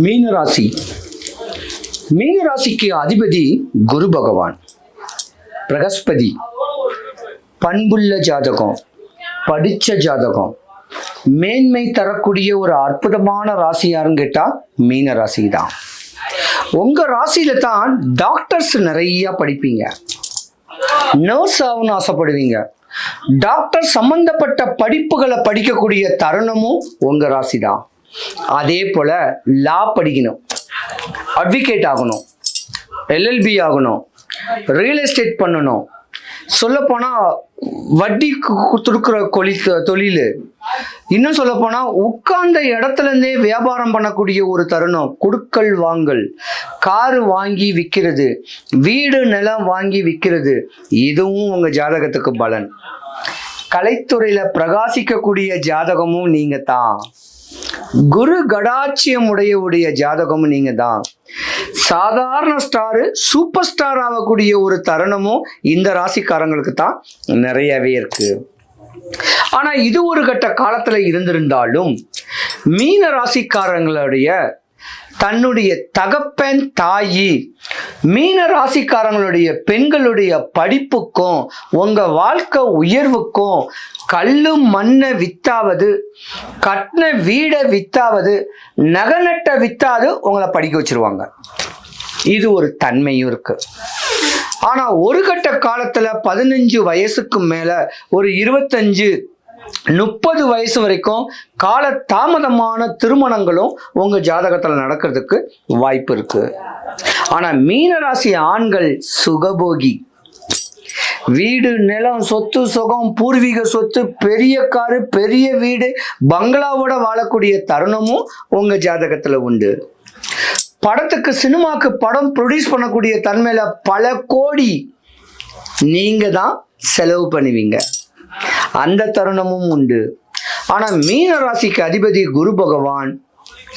மீன ராசி மீன ராசிக்கு அதிபதி குரு பகவான். பிரகஸ்பதி. பண்புள்ள ஜாதகம். படித்த ஜாதகம். மேன்மை தரக்கூடிய ஒரு அற்புதமான ராசி யாருன்னு கேட்டால் மீன ராசி தான் உங்கள் ராசியில தான் டாக்டர்ஸ் நிறையா படிப்பீங்க. நர்ஸ் ஆகணும்னு ஆசைப்படுவீங்க. டாக்டர் சம்பந்தப்பட்ட படிப்புகளை படிக்கக்கூடிய தருணமும் உங்கள் ராசி தான் அதே போல லா படிக்கணும் அட்வொகேட் ஆகணும் எல்எல்பி ஆகணும் ரியல் எஸ்டேட் பண்ணணும். சொல்லப்போனால் வட்டி கொடுக்குற கொலி தொழில். இன்னும் சொல்லப்போனால் உட்கார்ந்த இடத்துலேருந்தே வியாபாரம் பண்ணக்கூடிய ஒரு தருணம் கொடுக்கல் வாங்கல். காரு வாங்கி விற்கிறது வீடு நிலம் வாங்கி விற்கிறது இதுவும் உங்கள் ஜாதகத்துக்கு பலன். கலைத்துறையில் பிரகாசிக்கக்கூடிய ஜாதகமும் நீங்கள் தான் குரு கடாட்சியம் உடையவுடைய ஜாதகம் ஜாதகமும் நீங்க தான் சாதாரண ஸ்டாரு சூப்பர் ஸ்டார் ஆகக்கூடிய ஒரு தருணமும் இந்த ராசிக்காரங்களுக்கு தான் நிறையவே இருக்கு. ஆனா இது ஒரு கட்ட காலத்துல இருந்திருந்தாலும் மீன ராசிக்காரங்களுடைய தன்னுடைய தகப்பன் தாயி மீன ராசிக்காரங்களுடைய பெண்களுடைய படிப்புக்கும் உங்க வாழ்க்கை உயர்வுக்கும் கல்லு மண்ணை வித்தாவது கட்டின வீடை வித்தாவது நகநட்டை வித்தாவது உங்களை படிக்க வச்சிருவாங்க. இது ஒரு தன்மையும் இருக்கு. ஆனா ஒரு கட்ட காலத்துல பதினஞ்சு வயசுக்கு மேல ஒரு இருபத்தஞ்சு முப்பது வயசு வரைக்கும் கால தாமதமான திருமணங்களும் உங்க ஜாதகத்துல நடக்கிறதுக்கு வாய்ப்பு இருக்கு. ஆனா மீனராசி ஆண்கள் சுகபோகி. வீடு நிலம் சொத்து சுகம் பூர்வீக சொத்து பெரிய காரு பெரிய வீடு பங்களாவோட வாழக்கூடிய தருணமும் உங்க ஜாதகத்துல உண்டு. படத்துக்கு சினிமாக்கு படம் ப்ரொடியூஸ் பண்ணக்கூடிய தன்மையில பல கோடி நீங்க தான் செலவு பண்ணுவீங்க. அந்த தருணமும் உண்டு. ஆனா மீன ராசிக்கு அதிபதி குரு பகவான்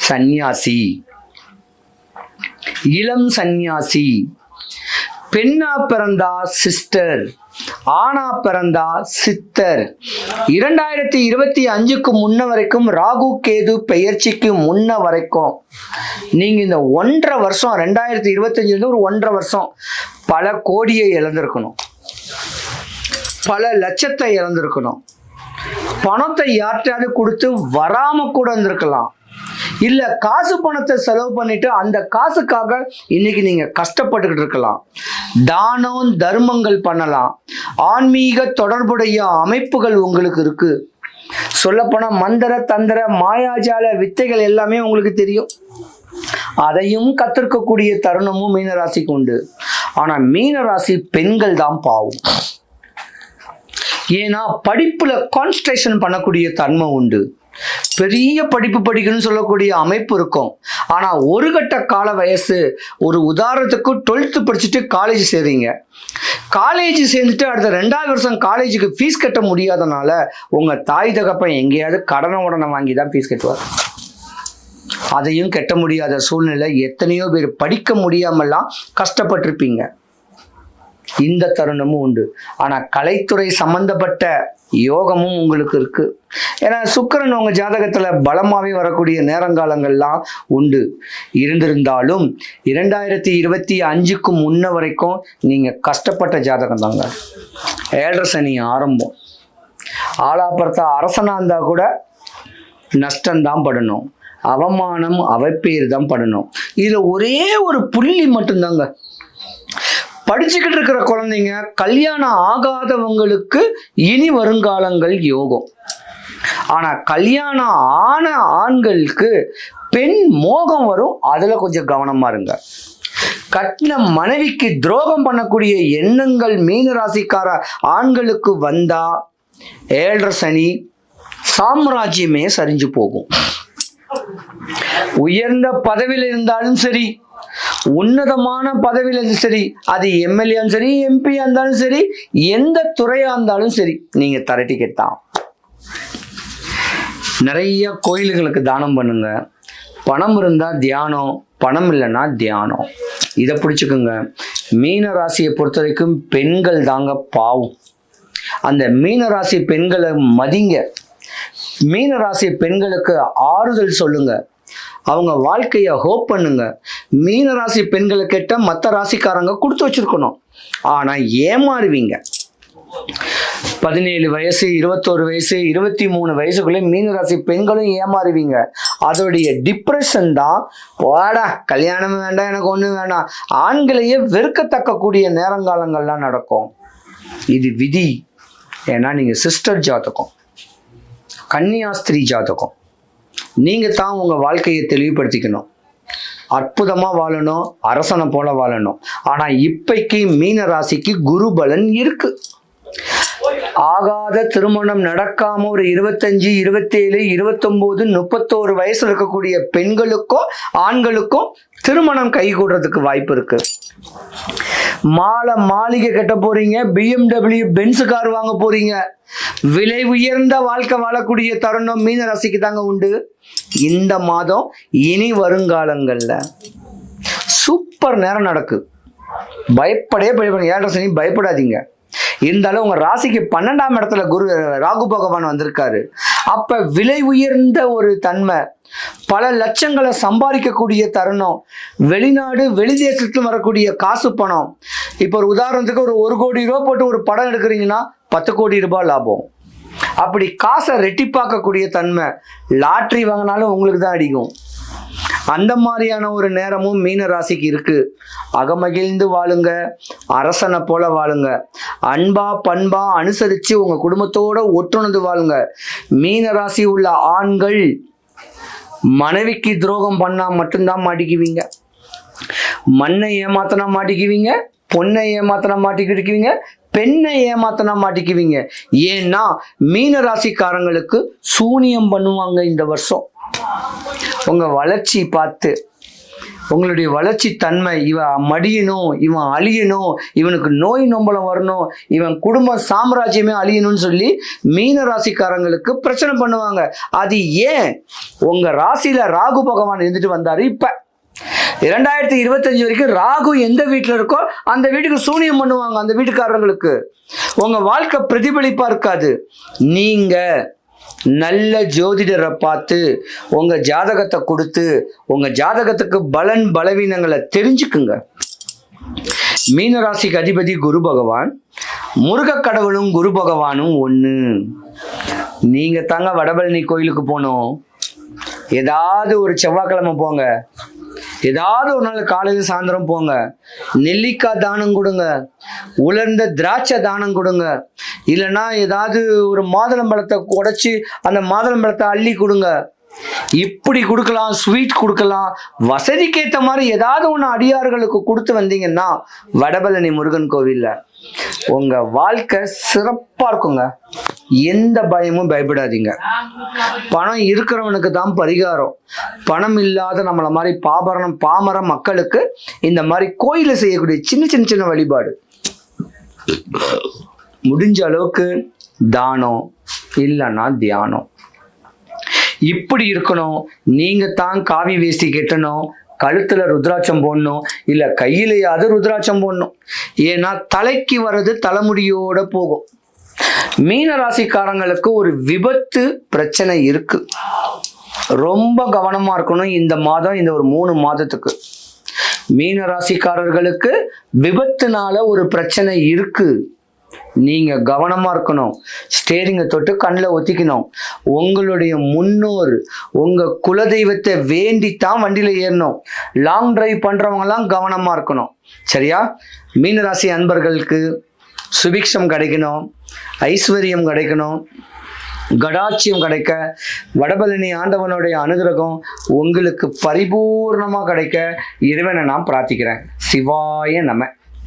சந்நியாசி இளம் சந்நியாசி. பெண்ணா பிறந்தா சிஸ்டர் ஆனா பிறந்தா சித்தர். இரண்டாயிரத்தி இருபத்தி அஞ்சுக்கு முன்ன வரைக்கும் ராகு கேது பெயர்ச்சிக்கு முன்ன வரைக்கும். நீங்க இந்த ஒன்றரை வருஷம் ரெண்டாயிரத்தி இருபத்தஞ்சுல ஒரு ஒன்றரை வருஷம் பல கோடியை இழந்திருக்கணும். பல லட்சத்தை இழந்திருக்கணும். பணத்தை யார்கிட்டயாவது கொடுத்து வராம கூட இருந்திருக்கலாம். இல்ல காசு பணத்தை செலவு பண்ணிட்டு அந்த காசுக்காக இன்னைக்கு நீங்க கஷ்டப்பட்டுக்கிட்டு இருக்கலாம். தானம் தர்மங்கள் பண்ணலாம். ஆன்மீக தொடர்புடைய அமைப்புகள் உங்களுக்கு இருக்கு. சொல்லப்போனா மந்திர தந்திர மாயாஜால வித்தைகள் எல்லாமே உங்களுக்கு தெரியும். அதையும் கத்திருக்கக்கூடிய தருணமும் மீனராசிக்கு உண்டு. ஆனா மீனராசி பெண்கள் தான் பாவம். ஏன்னா படிப்புல கான்சன்ட்ரேஷன் பண்ணக்கூடிய தன்மை உண்டு. பெரிய படிப்பு படிக்கணும்னு சொல்லக்கூடிய அமைப்பு இருக்கும். ஆனால் ஒரு கட்ட கால வயசு ஒரு உதாரணத்துக்கு டுவெல்த்து படிச்சுட்டு காலேஜ் சேர்றீங்க காலேஜ் சேர்ந்துட்டு அடுத்த ரெண்டாவது வருஷம் காலேஜுக்கு ஃபீஸ் கட்ட முடியாதனால உங்கள் தாய் தகப்பன் எங்கேயாவது கடனை உடனே வாங்கி தான் ஃபீஸ் கட்டுவார். அதையும் கட்ட முடியாத சூழ்நிலை எத்தனையோ பேர் படிக்க முடியாமலாம் கஷ்டப்பட்டிருப்பீங்க. இந்த தருணமும் உண்டு. ஆனா கலைத்துறை சம்பந்தப்பட்ட யோகமும் உங்களுக்கு இருக்கு. ஏன்னா சுக்கிரன் உங்க ஜாதகத்துல பலமாவே வரக்கூடிய நேரங்காலங்கள்லாம் உண்டு. இருந்திருந்தாலும் இரண்டாயிரத்தி இருபத்தி அஞ்சுக்கு முன்ன வரைக்கும் நீங்க கஷ்டப்பட்ட ஜாதகம் தாங்க. ஏழரை சனி ஆரம்பம். ஆலாப்புறத்த அரசனா இருந்தா கூட நஷ்டம்தான் படணும். அவமானம் அவப்பேர் தான் படணும். இதுல ஒரே ஒரு புள்ளி மட்டும்தாங்க. படிச்சுக்கிட்டு இருக்கிற குழந்தைங்க கல்யாணம் ஆகாதவங்களுக்கு இனி வருங்காலங்கள் யோகம். ஆனா கல்யாணம் ஆன ஆண்களுக்கு பெண் மோகம் வரும் அதுல கொஞ்சம் கவனமா இருங்க. கட்டின மனைவிக்கு துரோகம் பண்ணக்கூடிய எண்ணங்கள் மீன ராசிக்கார ஆண்களுக்கு வந்தா ஏழரை சனி சாம்ராஜ்யமே சரிஞ்சு போகும். உயர்ந்த பதவியில் இருந்தாலும் சரி உன்னதமான பதவியில் இருந்து சரி அது எம்எல்ஏவும் சரி எம்பியா இருந்தாலும் சரி எந்த துறையா இருந்தாலும் சரி நீங்க தர டிக்கெட் தான். நிறைய கோயில்களுக்கு தானம் பண்ணுங்க. பணம் இருந்தா தியானம் பணம் இல்லைன்னா தியானம். இதை பிடிச்சுக்குங்க. மீன ராசியை பொறுத்த வரைக்கும் பெண்கள் தாங்க பாவம். அந்த மீன ராசி பெண்களை மதிங்க. மீன ராசி பெண்களுக்கு ஆறுதல் சொல்லுங்க. அவங்க வாழ்க்கையை ஹோப் பண்ணுங்க. மீன ராசி பெண்களை கிட்ட மற்ற ராசிக்காரங்க கொடுத்து வச்சிருக்கணும். ஆனா ஏமாறுவீங்க. பதினேழு வயசு இருபத்தோரு வயசு இருபத்தி மூணு வயசுக்குள்ளே மீனராசி பெண்களும் ஏமாறுவீங்க. அதோடைய டிப்ரெஷன் தான் வாடா கல்யாணம் வேண்டாம் எனக்கு ஒன்றும் வேண்டாம். ஆண்களையே வெறுக்கத்தக்கக்கூடிய நேரங்காலங்கள்லாம் நடக்கும். இது விதி. ஏன்னா நீங்கள் சிஸ்டர் ஜாதகம். கன்னியாஸ்திரி ஜாதகம். நீங்கள் தான் உங்கள் வாழ்க்கையை தெளிவுபடுத்திக்கணும். அற்புதமாக வாழணும் அரசனை போல வாழணும். ஆனால் இப்பைக்கு மீன ராசிக்கு குரு பலன் இருக்கு. ஆகாத திருமணம் நடக்காம ஒரு இருபத்தஞ்சு இருபத்தேழு இருபத்தொம்போது முப்பத்தோரு வயசுல இருக்கக்கூடிய பெண்களுக்கும் ஆண்களுக்கும் திருமணம் கைகூடுறதுக்கு வாய்ப்பு இருக்கு. மாலை மாளிகை கட்ட போறீங்க பிஎம்டபிள்யூ பென்ஸ் கார் வாங்க போறீங்க. விலை உயர்ந்த வாழ்க்கை வாழக்கூடிய தருணம் மீன ராசிக்கு தாங்க உண்டு. இந்த மாதம் இனி வருங்காலங்கள்ல சூப்பர் நேரம் நடக்கு. பயப்படவே பயப்படுங்க ஏழரை சனி பயப்படாதீங்க. இருந்தாலும் உங்க ராசிக்கு பன்னெண்டாம் இடத்துல குரு ராகு பகவான் வந்திருக்காரு. அப்ப விலை உயர்ந்த ஒரு தன்மை பல லட்சங்களை சம்பாதிக்கக்கூடிய தருணம் வெளிநாடு வெளி தேசத்துல வரக்கூடிய காசு பணம். இப்போ ஒரு உதாரணத்துக்கு ஒரு ஒரு கோடி ரூபா போட்டு ஒரு படம் எடுக்கிறீங்கன்னா பத்து கோடி ரூபாய் லாபம். அப்படி காசை ரெட்டிப்பாக்கக்கூடிய தன்மை லாட்ரி வாங்கினாலும் உங்களுக்கு தான் அடிக்கும். அந்த மாதிரியான ஒரு நேரமும் மீன ராசிக்கு இருக்கு. அகமகிழ்ந்து வாழுங்க அரசனை போல வாழுங்க. அன்பா பண்பா அனுசரித்து உங்க குடும்பத்தோட ஒட்டுணர்ந்து வாழுங்க. மீன ராசி உள்ள ஆண்கள் மனைவிக்கு துரோகம் பண்ணா மட்டும்தான் மாட்டிக்குவீங்க. மண்ணை ஏமாத்தினா மாட்டிக்குவீங்க பொண்ணை ஏமாத்தினா மாட்டிக்கிடுக்குவீங்க பெண்ணை ஏமாத்தனா மாட்டிக்குவீங்க. ஏன்னா மீன ராசிக்காரங்களுக்கு சூனியம் பண்ணுவாங்க இந்த வருஷம். உங்க வளர்ச்சி பார்த்து உங்களுடைய வளர்ச்சி தன்மை இவன் மடியணும் இவன் அழியணும் இவனுக்கு நோய் நொம்பலம் வரணும் இவன் குடும்ப சாம்ராஜ்யமே அழியணும்னு சொல்லி மீன ராசிக்காரங்களுக்கு பிரச்சனை பண்ணுவாங்க. அது ஏன்? உங்க ராசியில ராகு பகவான் இருந்துட்டு வந்தாரு இப்போ. இரண்டாயிரத்தி இருபத்தஞ்சு வரைக்கும் ராகு எந்த வீட்டில் இருக்கோ அந்த வீட்டுக்கு சூனியம் பண்ணுவாங்க அந்த வீட்டுக்காரங்களுக்கு உங்க வாழ்க்கை பிரதிபலிப்பா இருக்காது. நீங்க நல்ல ஜோதிடரை பார்த்து உங்க ஜாதகத்தை கொடுத்து உங்க ஜாதகத்துக்கு பலன் பலவீனங்களை தெரிஞ்சுக்குங்க. மீனராசிக்கு அதிபதி குரு பகவான் முருகக் கடவுளும் குரு பகவானும் ஒன்று நீங்க தாங்க வடபழனி கோயிலுக்கு போகணும். ஏதாவது ஒரு செவ்வாய்க்கிழமை போங்க. ஏதாவது ஒரு நாள் காலையில் சாயந்தரம் போங்க. நெல்லிக்காய் தானம் கொடுங்க. உலர்ந்த திராட்சை தானம் கொடுங்க. இல்லைன்னா ஏதாவது ஒரு மாதுளம்பழத்தை உடைச்சி அந்த மாதுளம்பழத்தை அள்ளி கொடுங்க. இப்படி கொடுக்கலாம் ஸ்வீட் கொடுக்கலாம். வசதிக்கேற்ற மாதிரி ஏதாவது ஒன்று அடியார்களுக்கு கொடுத்து வந்தீங்கன்னா வடபழனி முருகன் கோவிலில் உங்கள் வாழ்க்கை சிறப்பாக இருக்குங்க. எந்த பயமும் பயப்படாதீங்க. பணம் இருக்கிறவனுக்கு தான் பரிகாரம். பணம் இல்லாத நம்மள மாதிரி பாபரணம் பாமர மக்களுக்கு இந்த மாதிரி கோயில செய்யக்கூடிய சின்ன சின்ன சின்ன வழிபாடு. முடிஞ்ச அளவுக்கு தானம் இல்லைன்னா தியானம். இப்படி இருக்கணும். நீங்க தான் காவி வேஷ்டி கட்டணும் கழுத்துல ருத்ராட்சம் போடணும் இல்ல கையிலேயாவது ருத்ராட்சம் போடணும். ஏன்னா தலைக்கு வர்றது தலைமுடியோட போகும். மீன ராசிக்காரங்களுக்கு ஒரு விபத்து பிரச்சனை இருக்கு. ரொம்ப கவனமா இருக்கணும் இந்த மாதம் இந்த ஒரு மூணு மாதத்துக்கு. மீன ராசிக்காரர்களுக்கு விபத்துனால ஒரு பிரச்சனை இருக்கு. நீங்க கவனமா இருக்கணும். ஸ்டேரிங்கை தொட்டு கண்ணில் ஒத்திக்கணும். உங்களுடைய முன்னோர் உங்க குலதெய்வத்தை வேண்டித்தான் வண்டியில ஏறணும். லாங் டிரைவ் பண்றவங்கலாம் கவனமா இருக்கணும். சரியா? மீனராசி அன்பர்களுக்கு சுபிக்ஷம் கிடைக்கணும். ஐஸ்வர்யம் கிடைக்கணும். கடாட்சியம் கிடைக்க வடபழனி ஆண்டவனுடைய அனுகிரகம் உங்களுக்கு பரிபூர்ணமாக கிடைக்க இறைவனை நான் பிரார்த்திக்கிறேன். சிவாய நம.